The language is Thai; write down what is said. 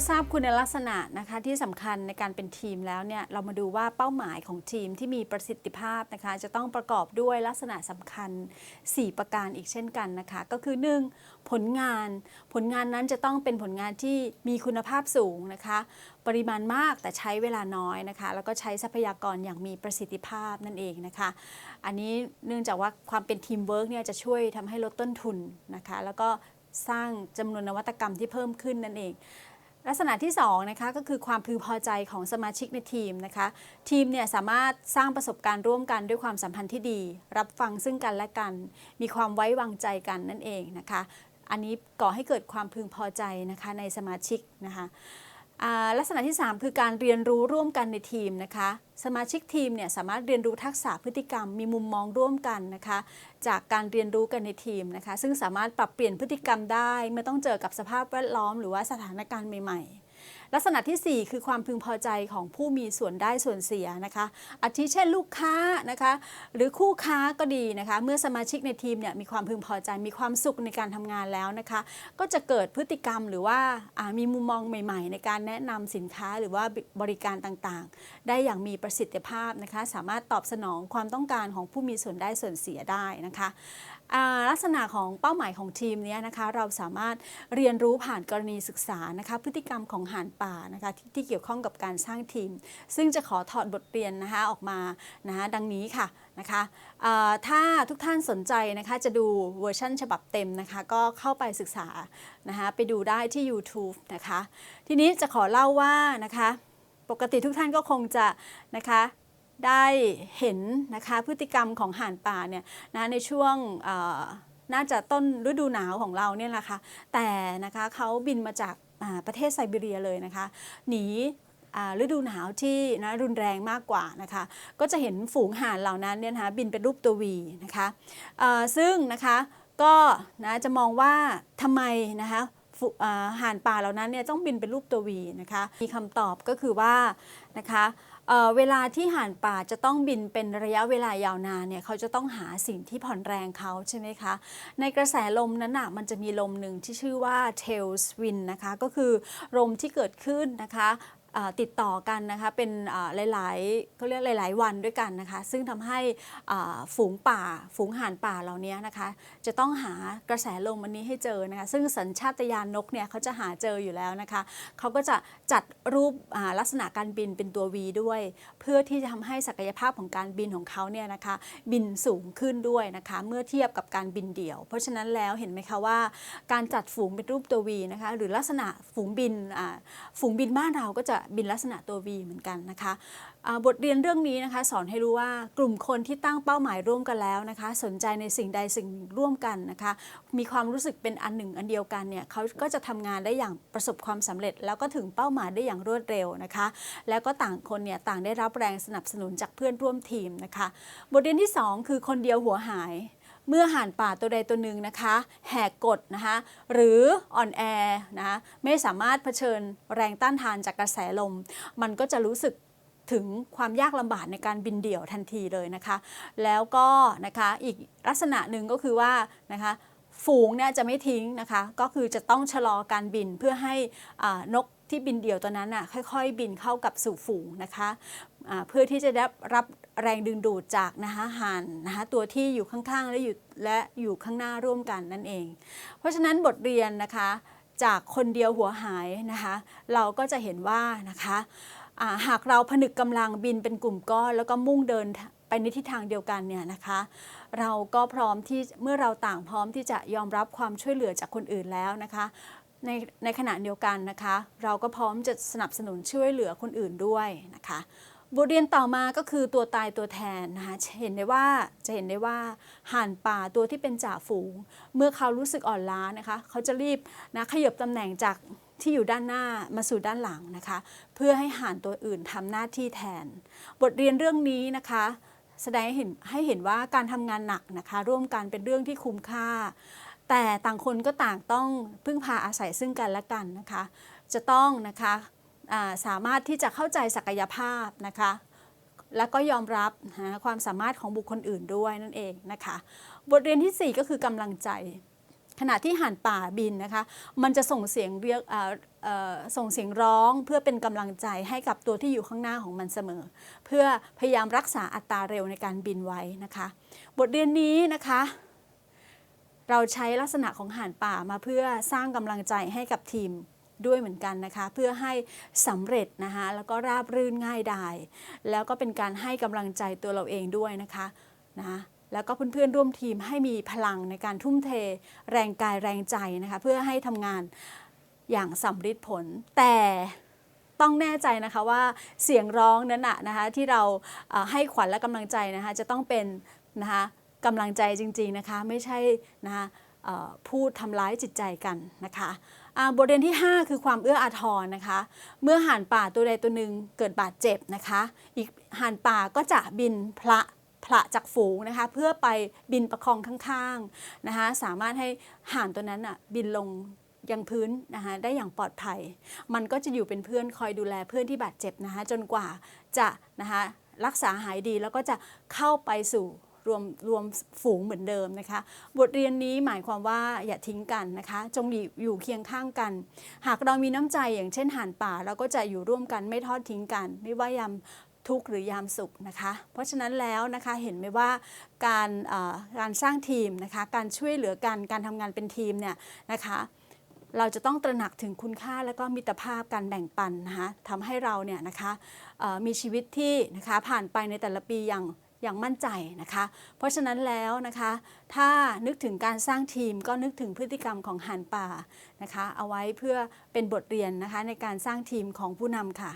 อทราบคุณลักษณะนะคะที่สำคัญในการเป็นทีมแล้วเนี่ยเรามาดูว่าเป้าหมายของทีมที่มีประสิทธิภาพนะคะจะต้องประกอบด้วยลักษณะสำคัญ 4 ประการอีกเช่นกันนะคะก็คือ 1. ผลงาน ผลงานนั้นจะต้องเป็นผลงานที่มีคุณภาพสูงนะคะ ปริมาณมากแต่ใช้เวลาน้อยนะคะ แล้วก็ใช้ทรัพยากรอย่างมีประสิทธิภาพนั่นเองนะคะ อันนี้เนื่องจากว่าความเป็นทีมเวิร์กเนี่ยจะช่วยทำให้ลดต้นทุนนะคะแล้วก็สร้างจำนวนนวัตกรรมที่เพิ่มขึ้นนั่นเอง ลักษณะที่2นะคะก็คือความพึงพอใจของสมาชิกในทีมนะคะ ทีมเนี่ยสามารถสร้างประสบการณ์ร่วมกันด้วยความสัมพันธ์ที่ดี รับฟังซึ่งกันและกัน มีความไว้วางใจกันนั่นเองนะคะ อันนี้ก่อให้เกิดความพึงพอใจนะคะในสมาชิกนะคะ ลักษณะที่ 3 คือการเรียนรู้ร่วมกันในทีมนะคะ สมาชิกทีมเนี่ยสามารถเรียนรู้ทักษะพฤติกรรม มีมุมมองร่วมกันนะคะ จากการเรียนรู้กันในทีมนะคะ ซึ่งสามารถปรับเปลี่ยนพฤติกรรมได้เมื่อต้องเจอกับสภาพแวดล้อม หรือว่าสถานการณ์ใหม่ๆ ลักษณะทีสี่ 4 คือความพึงพอใจของผู้มีส่วนได้ส่วนเสียนะคะอาทิเช่นลูกค้านะคะหรือคู่ค้าก็ดีนะคะ เมื่อสมาชิกในทีมเนี่ยมีความพึงพอใจมีความสุขในการทำงานแล้วนะคะ ก็จะเกิดพฤติกรรมหรือว่ามีมุมมองใหม่ ๆ ในการแนะนำสินค้าหรือว่าบริการต่างๆ ได้อย่างมีประสิทธิภาพนะคะ สามารถตอบสนองความต้องการของผู้มีส่วนได้ส่วนเสียได้นะคะลักษณะของเป้าหมายของทีมนี้นะคะ เราสามารถเรียนรู้ผ่านกรณีศึกษานะคะ พฤติกรรมของหานป่านะคะที่ที่เกี่ยวข้องกับการสร้างทีม ซึ่งจะขอถอดบทเรียนนะคะออกมานะคะดังนี้ค่ะนะคะถ้าทุกท่านสนใจนะคะจะดูเวอร์ชันฉบับเต็มนะคะก็เข้าไปศึกษานะคะไปดูได้ที่ YouTube นะคะทีนี้จะขอเล่าว่านะคะปกติทุกท่านก็คงจะนะคะได้เห็นนะคะพฤติกรรมของห่านป่าเนี่ยนะในช่วงน่าจะต้นฤดูหนาวของเราเนี่ยแหละค่ะแต่นะคะเขาบินมาจาก ประเทศไซบีเรียเลยนะคะ หนีฤดูหนาวที่นะรุนแรงมากกว่านะคะ ก็จะเห็นฝูงห่านเหล่านั้นเนี่ยนะคะบินเป็นรูปตัววีนะคะซึ่งนะคะก็นะจะมองว่าทำไมนะคะ ห่านป่าเหล่านั้นเนี่ยต้องบินเป็นรูปตัววีนะคะ มีคำตอบก็คือว่านะคะเเวลาที่ห่านป่าจะต้องบินเป็นระยะเวลายาวนานเนี่ยเขาจะต้องหาสิ่งที่ผ่อนแรงเขาใช่ไหมคะ ในกระแสลมนั้นอะมันจะมีลมหนึ่งที่ชื่อว่า tailwind นะคะ ก็คือลมที่เกิดขึ้นนะคะ ติดต่อกันนะคะเป็นหลายๆเขาเรียกหลาย ๆ วันด้วยกันนะคะซึ่งทำให้ฝูงป่าฝูงห่านป่าเหล่านี้นะคะจะต้องหากระแสลมอันนี้ให้เจอนะคะซึ่งสัญชาตญาณนกเนี่ยเขาจะหาเจออยู่แล้วนะคะเขาก็จะจัดรูปลักษณะการบินเป็นตัว V ด้วย เพื่อที่จะทำให้ศักยภาพของการบินของเขาเนี่ยนะคะบินสูงขึ้นด้วยนะคะเมื่อเทียบกับการบินเดี่ยว เพราะฉะนั้นแล้วเห็นไหมคะว่า การจัดฝูงเป็นรูปตัว V นะคะหรือลักษณะฝูงบินฝูงบินบ้านเราก็จะบินลักษณะตัว V เหมือนกันนะคะบทเรียนเรื่องนี้นะคะสอนให้รู้ว่ากลุ่มคนที่ตั้งเป้าหมายร่วมกันแล้วนะคะ สนใจในสิ่งใดสิ่งหนึ่งร่วมกันนะคะ มีความรู้สึกเป็นอันหนึ่งอันเดียวกันเนี่ยเขาก็จะทำงานได้อย่างประสบความสำเร็จ แล้วก็ถึงเป้าหมายได้อย่างรวดเร็วนะคะ แล้วก็ต่างคนเนี่ยต่างได้รับแรงสนับสนุนจากเพื่อนร่วมทีมนะคะ บทเรียนที่ 2 คือคนเดียวหัวหาย เมื่อห่านป่าตัวใดตัวหนึ่งนะคะ แหกกฎนะคะ หรืออ่อนแอนะคะไม่สามารถเผชิญแรงต้านทานจากกระแสลม มันก็จะรู้สึกถึงความยากลำบากในการบินเดี่ยวทันทีเลยนะคะ แล้วก็นะคะอีกลักษณะหนึ่งก็คือว่านะคะฝูงเนี่ยจะไม่ทิ้งนะคะ ก็คือจะต้องชะลอการบินเพื่อให้นกที่บินเดี่ยวตัวนั้นน่ะค่อย ๆ บินเข้ากับสู่ฝูงนะคะ เพื่อที่จะได้รับ แรงดึงดูดจากนะคะห่านนะคะตัวที่อยู่ข้างๆ และอยู่และอยู่ข้างหน้าร่วมกันนั่นเอง เพราะฉะนั้นบทเรียนนะคะจากคนเดียวหัวหายนะคะเราก็จะเห็นว่านะคะหากเราผนึกกำลังบินเป็นกลุ่มก้อนแล้วก็มุ่งเดินไปในทิศทางเดียวกันเนี่ยนะคะ เราก็พร้อมที่เมื่อเราต่างพร้อมที่จะยอมรับความช่วยเหลือจากคนอื่นแล้วนะคะในในขณะเดียวกันนะคะ เราก็พร้อมจะสนับสนุนช่วยเหลือคนอื่นด้วยนะคะ บทเรียนต่อมาก็คือตัวตายตัวแทนนะคะเห็นได้ว่าจะเห็นได้ว่าห่านป่าตัวที่เป็นจ่าฝูง เมื่อเขารู้สึกอ่อนล้านะคะ เขาจะรีบนะขยับตำแหน่งจากที่อยู่ด้านหน้ามาสู่ด้านหลังนะคะ เพื่อให้ห่านตัวอื่นทำหน้าที่แทน บทเรียนเรื่องนี้นะคะ แสดงให้เห็นให้เห็นว่าการทำงานหนักนะคะ ร่วมกันเป็นเรื่องที่คุ้มค่า แต่ต่างคนก็ต่างต้องพึ่งพาอาศัยซึ่งกันและกันนะคะ จะต้องนะคะ สามารถที่จะเข้าใจศักยภาพนะคะแล้วก็ยอมรับนะความสามารถของบุคคลอื่นด้วยนั่นเองนะคะ บทเรียนทีสี่ 4 ก็คือกำลังใจ ขณะที่ห่านป่าบินนะคะ มันจะส่งเสียงเรียกส่งเสียงร้องเพื่อเป็นกำลังใจให้กับตัวที่อยู่ข้างหน้าของมันเสมอ เพื่อพยายามรักษาอัตราเร็วในการบินไว้นะคะ บทเรียนนี้นะคะ เราใช้ลักษณะของห่านป่ามาเพื่อสร้างกำลังใจให้กับทีม ด้วยเหมือนกันนะคะ เพื่อให้สำเร็จนะคะแล้วก็ราบรื่นง่ายดาย แล้วก็เป็นการให้กำลังใจตัวเราเองด้วยนะคะนะแล้วก็เพื่อนๆร่วมทีมให้มีพลังในการทุ่มเท แรงกายแรงใจนะคะเพื่อให้ทำงานอย่างสำฤทธิ์ผล แต่ต้องแน่ใจนะคะว่าเสียงร้องนั้นนะนะคะที่เราให้ขวัญและกำลังใจนะคะจะต้องเป็นนะคะกำลังใจจริง ๆนะคะ ไม่ใช่นะคะ พูดทำร้ายจิตใจกันนะคะบทเรียนที่ 5 คือความเอื้ออาทรนะคะ เมื่อห่านป่าตัวใดตัวหนึ่งเกิดบาดเจ็บนะคะ อีกห่านป่าก็จะบินพละพละจากฝูงนะคะ เพื่อไปบินประคองข้างๆนะคะ สามารถให้ห่านตัวนั้นอะบินลงยังพื้นนะคะได้อย่างปลอดภัย มันก็จะอยู่เป็นเพื่อนคอยดูแลเพื่อนที่บาดเจ็บนะคะ จนกว่าจะนะคะรักษาหายดีแล้วก็จะเข้าไปสู่ รวมรวมฝูงเหมือนเดิมนะคะ บทเรียนนี้หมายความว่าอย่าทิ้งกันนะคะ จงอยู่เคียงข้างกัน หากเรามีน้ำใจอย่างเช่นห่านป่า เราก็จะอยู่ร่วมกันไม่ทอดทิ้งกัน ไม่ว่ายามทุกข์หรือยามสุขนะคะ เพราะฉะนั้นแล้วนะคะเห็นไหมว่าการการสร้างทีมนะคะ การช่วยเหลือกันการทำงานเป็นทีมเนี่ยนะคะเราจะต้องตระหนักถึงคุณค่าและก็มิตรภาพการแบ่งปันนะคะทำให้เราเนี่ยนะคะมีชีวิตที่นะคะผ่านไปในแต่ละปีอย่าง อย่างมั่นใจนะคะ เพราะฉะนั้นแล้วนะคะ ถ้านึกถึงการสร้างทีมก็นึกถึงพฤติกรรมของหันป่านะคะ เอาไว้เพื่อเป็นบทเรียนนะคะในการสร้างทีมของผู้นำค่ะ